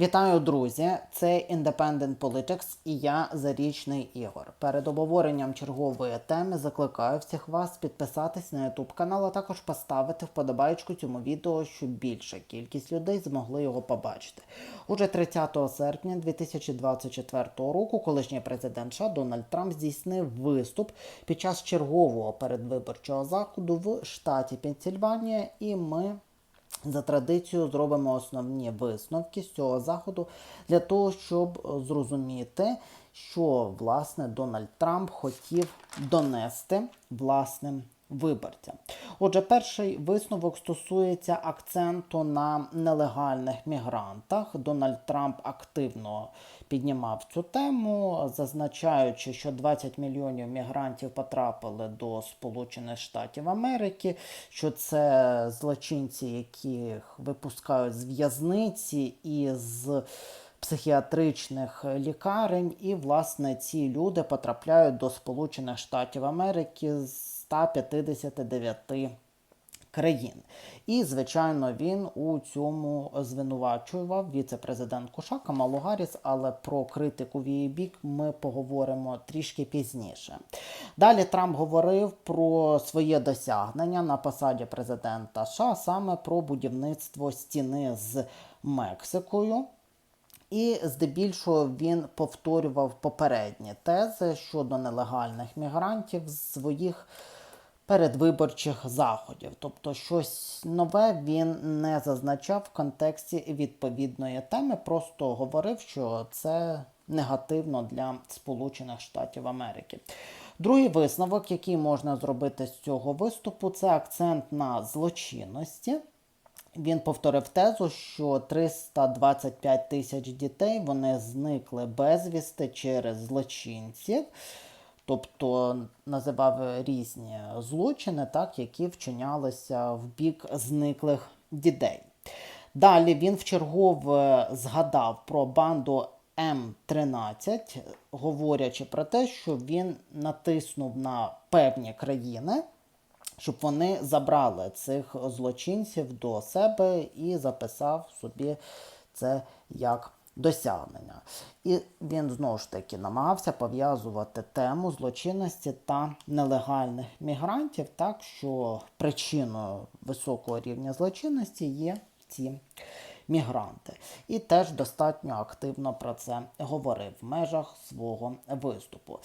Вітаю, друзі! Це Independent Politics і я Зарічний Ігор. Перед обговоренням чергової теми закликаю всіх вас підписатись на YouTube канал, а також поставити вподобайку цьому відео, щоб більша кількість людей змогли його побачити. Уже 30 серпня 2024 року колишній президент США Дональд Трамп здійснив виступ під час чергового передвиборчого заходу в штаті Пенсільванія, і ми за традицією зробимо основні висновки з цього заходу для того, щоб зрозуміти, що власне Дональд Трамп хотів донести власним виборцям. Отже, перший висновок стосується акценту на нелегальних мігрантах. Дональд Трамп активно піднімав цю тему, зазначаючи, що 20 мільйонів мігрантів потрапили до Сполучених Штатів Америки, що це злочинці, яких випускають з в'язниці і з психіатричних лікарень, і власне ці люди потрапляють до Сполучених Штатів Америки з 159 країн. І, звичайно, він у цьому звинувачував віце-президентку США Камалу Гарріс, але про критику в її бік ми поговоримо трішки пізніше. Далі Трамп говорив про своє досягнення на посаді президента США, саме про будівництво стіни з Мексикою. І здебільшого він повторював попередні тези щодо нелегальних мігрантів з своїх передвиборчих заходів. Тобто щось нове він не зазначав в контексті відповідної теми, просто говорив, що це негативно для Сполучених Штатів Америки. Другий висновок, який можна зробити з цього виступу, це акцент на злочинності. Він повторив тезу, що 325 тисяч дітей вони зникли безвісти через злочинців, тобто називав різні злочини, так, які вчинялися в бік зниклих дітей. Далі він вчергове згадав про банду М13, говорячи про те, що він натиснув на певні країни щоб вони забрали цих злочинців до себе і записав собі це як досягнення. І він знову ж таки намагався пов'язувати тему злочинності та нелегальних мігрантів, так що причиною високого рівня злочинності є ці мігранти. І теж достатньо активно про це говорив в межах свого виступу.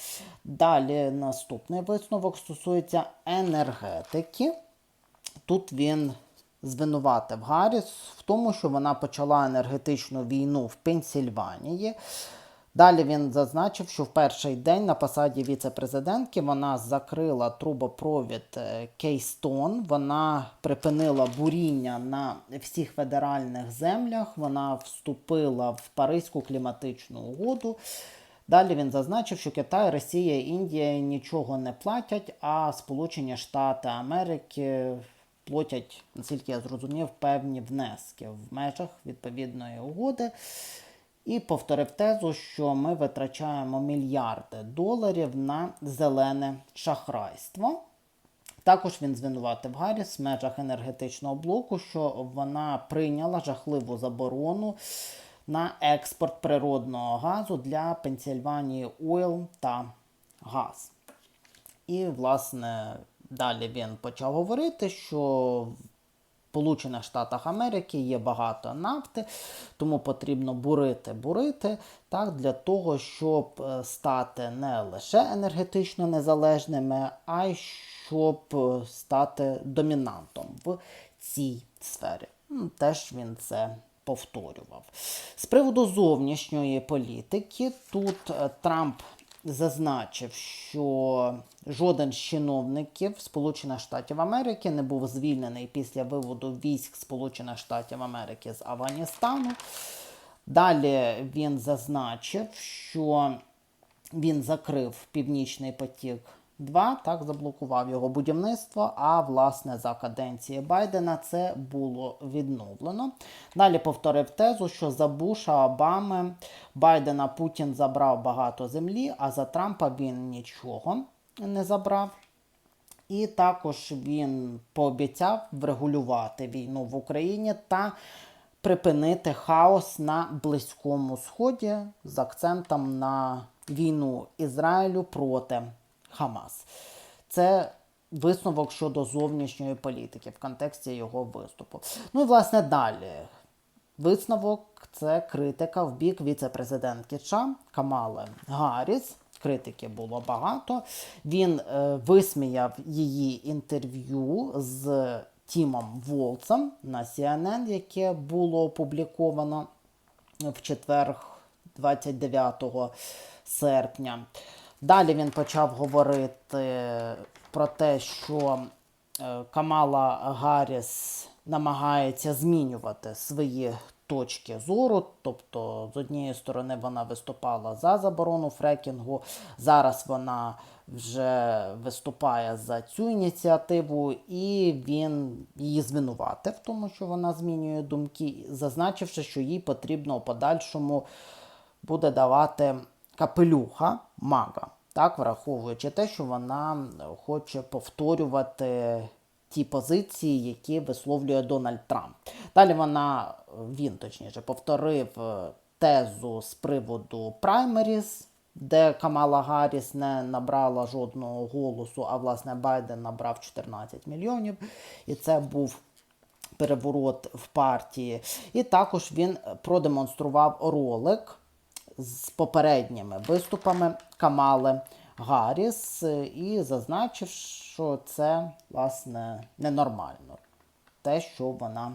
Далі наступний висновок стосується енергетики. Тут він звинуватив Гарріс в тому, що вона почала енергетичну війну в Пенсільванії. Далі він зазначив, що в перший день на посаді віце-президентки вона закрила трубопровід Кейстон, вона припинила буріння на всіх федеральних землях, вона вступила в Паризьку кліматичну угоду. Далі він зазначив, що Китай, Росія, Індія нічого не платять, а Сполучені Штати Америки платять, наскільки я зрозумів, певні внески в межах відповідної угоди. І повторив тезу, що ми витрачаємо мільярди доларів на зелене шахрайство. Також він звинуватив Гарріс в межах енергетичного блоку, що вона прийняла жахливу заборону на експорт природного газу для Пенсільванії Ойл та газ. І, власне, далі він почав говорити, що Сполучених Штатах Америки є багато нафти, тому потрібно бурити, бурити так, для того, щоб е, стати не лише енергетично незалежними, а й щоб е, стати домінантом в цій сфері. Теж він це повторював. З приводу зовнішньої політики, тут е, Трамп зазначив, що жоден з чиновників Сполучених Штатів Америки не був звільнений після виводу військ Сполучених Штатів Америки з Афганістану. Далі він зазначив, що він закрив Північний потік. 2, так заблокував його будівництво. А власне за каденції Байдена це було відновлено. Далі повторив тезу, що за Буша Обами Байдена Путін забрав багато землі, а за Трампа він нічого не забрав. І також він пообіцяв врегулювати війну в Україні та припинити хаос на Близькому Сході з акцентом на війну Ізраїлю проти Хамас. Це висновок щодо зовнішньої політики в контексті його виступу. Ну і власне далі. Висновок це критика в бік віце-президентки США Камали Гарріс. Критики було багато. Він е, висміяв її інтерв'ю з Тімом Волцем на CNN, яке було опубліковано в четвер, 29 серпня. Далі він почав говорити про те, що е, Камала Гарріс намагається змінювати свої точки зору. Тобто, з однієї сторони, вона виступала за заборону фрекінгу. Зараз вона вже виступає за цю ініціативу, і він її звинуватив, тому що вона змінює думки, зазначивши, що їй потрібно у подальшому буде давати капелюха мага, так, враховуючи те, що вона хоче повторювати ті позиції, які висловлює Дональд Трамп. Далі вона, він точніше, повторив е, тезу з приводу праймеріз, де Камала Гарріс не набрала жодного голосу, а власне Байден набрав 14 мільйонів. І це був переворот в партії. І також він продемонстрував ролик з попередніми виступами Камали Гарріс е, і зазначив, що це власне ненормально. Те, що вона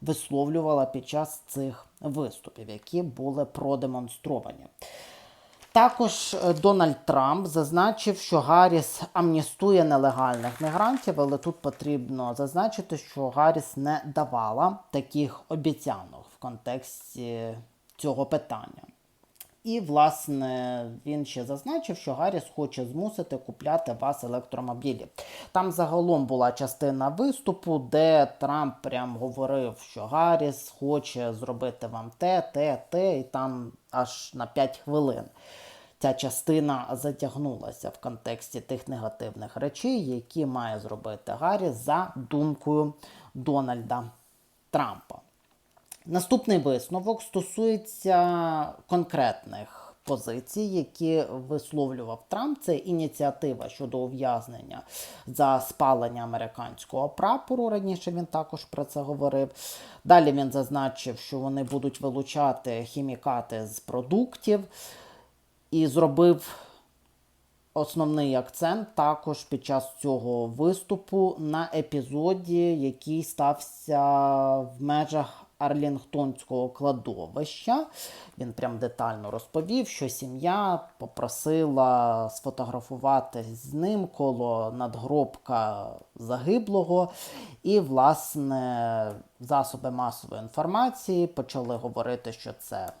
висловлювала під час цих виступів, які були продемонстровані. Також е, Дональд Трамп зазначив, що Гарріс амністує нелегальних мігрантів, але тут потрібно зазначити, що Гарріс не давала таких обіцянок в контексті цього питання. І, власне, він ще зазначив, що Гарріс хоче змусити купляти вас електромобілі. Там загалом була частина виступу, де Трамп прям говорив, що Гарріс хоче зробити вам те, те, те, і там аж на 5 хвилин. Ця частина затягнулася в контексті тих негативних речей, які має зробити Гарріс за думкою Дональда Трампа. Наступний висновок стосується конкретних позицій, які висловлював Трамп. Це ініціатива щодо ув'язнення за спалення американського прапору. Раніше він також про це говорив. Далі він зазначив, що вони будуть вилучати хімікати з продуктів і зробив. Основний акцент також під час цього виступу на епізоді, який стався в межах Арлінгтонського кладовища. Він прям детально розповів, що сім'я попросила сфотографувати з ним коло надгробка загиблого. І, власне, засоби масової інформації почали говорити, що це.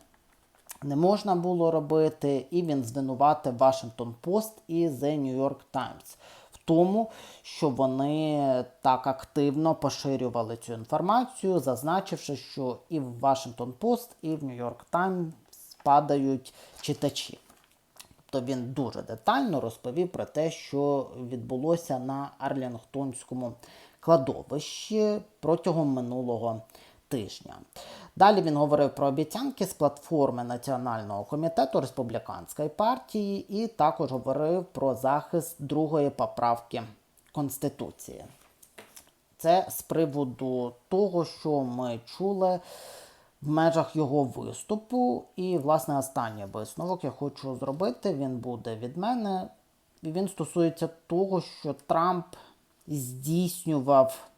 Не можна було робити, і він звинуватив Washington Post і The New York Times тому, що вони так активно поширювали цю інформацію, зазначивши, що і в Washington Post, і в York Times падають читачі. Тобто він дуже детально розповів про те, що відбулося на Арлінгтонському кладовищі протягом минулого тижня. Далі він говорив про обіцянки з платформи Національного комітету республіканської партії і також говорив про захист другої поправки Конституції. Це з приводу того, що ми чули в межах його виступу. І, власне, останній висновок я хочу зробити. Він буде від мене. Він стосується того, що Трамп здійснював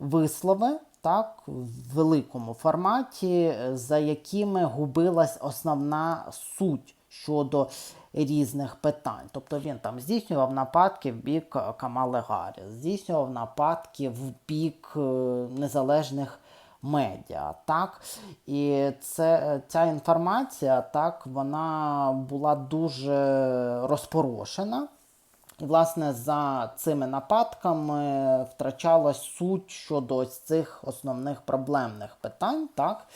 вислови так, в великому форматі, за якими губилась основна суть щодо різних питань. Тобто він там здійснював нападки в бік Камали Гарріс, здійснював нападки в бік е, незалежних медіа. Так? І це, ця інформація так, вона була дуже розпорошена. І, власне, за цими нападками втрачалась суть щодо ось цих основних проблемних питань, так,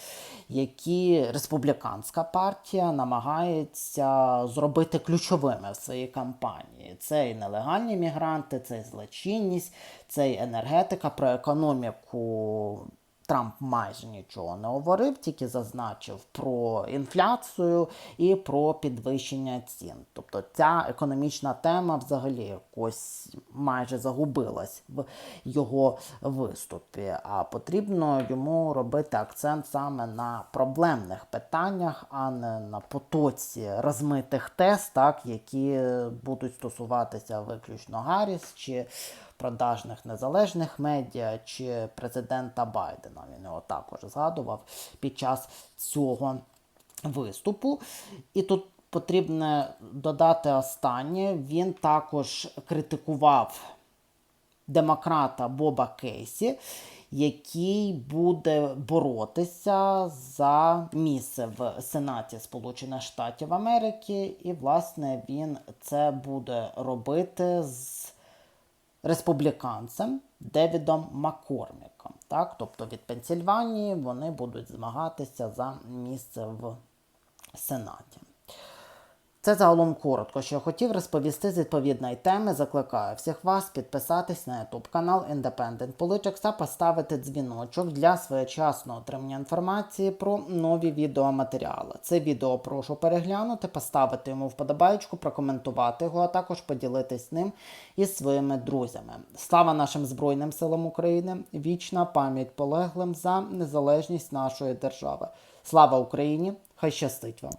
які республіканська партія намагається зробити ключовими в своїй кампанії. Це і нелегальні мігранти, це і злочинність, це і енергетика, про економіку Трамп майже нічого не говорив, тільки зазначив про інфляцію і про підвищення цін. Тобто ця економічна тема взагалі якось майже загубилась в його виступі. А потрібно йому робити акцент саме на проблемних питаннях, а не на потоці розмитих тез, так, які будуть стосуватися виключно Гарріс чи продажних незалежних медіа чи президента Байдена. Він його також згадував під час цього виступу. І тут потрібно додати останнє. Він також критикував демократа Боба Кейсі, який буде боротися за місце в Сенаті Сполучених Штатів Америки, і, власне, він це буде робити з республіканцем Девідом Маккорміком. Так? Тобто від Пенсільванії вони будуть змагатися за місце в Сенаті. Це загалом коротко, що я хотів розповісти з відповідної теми. Закликаю всіх вас підписатись на YouTube канал Independent Politics та поставити дзвіночок для своєчасного отримання інформації про нові відеоматеріали. Це відео прошу переглянути, поставити йому вподобайку, прокоментувати його, а також поділитись ним із своїми друзями. Слава нашим Збройним силам України! Вічна пам'ять полеглим за незалежність нашої держави. Слава Україні! Хай щастить вам!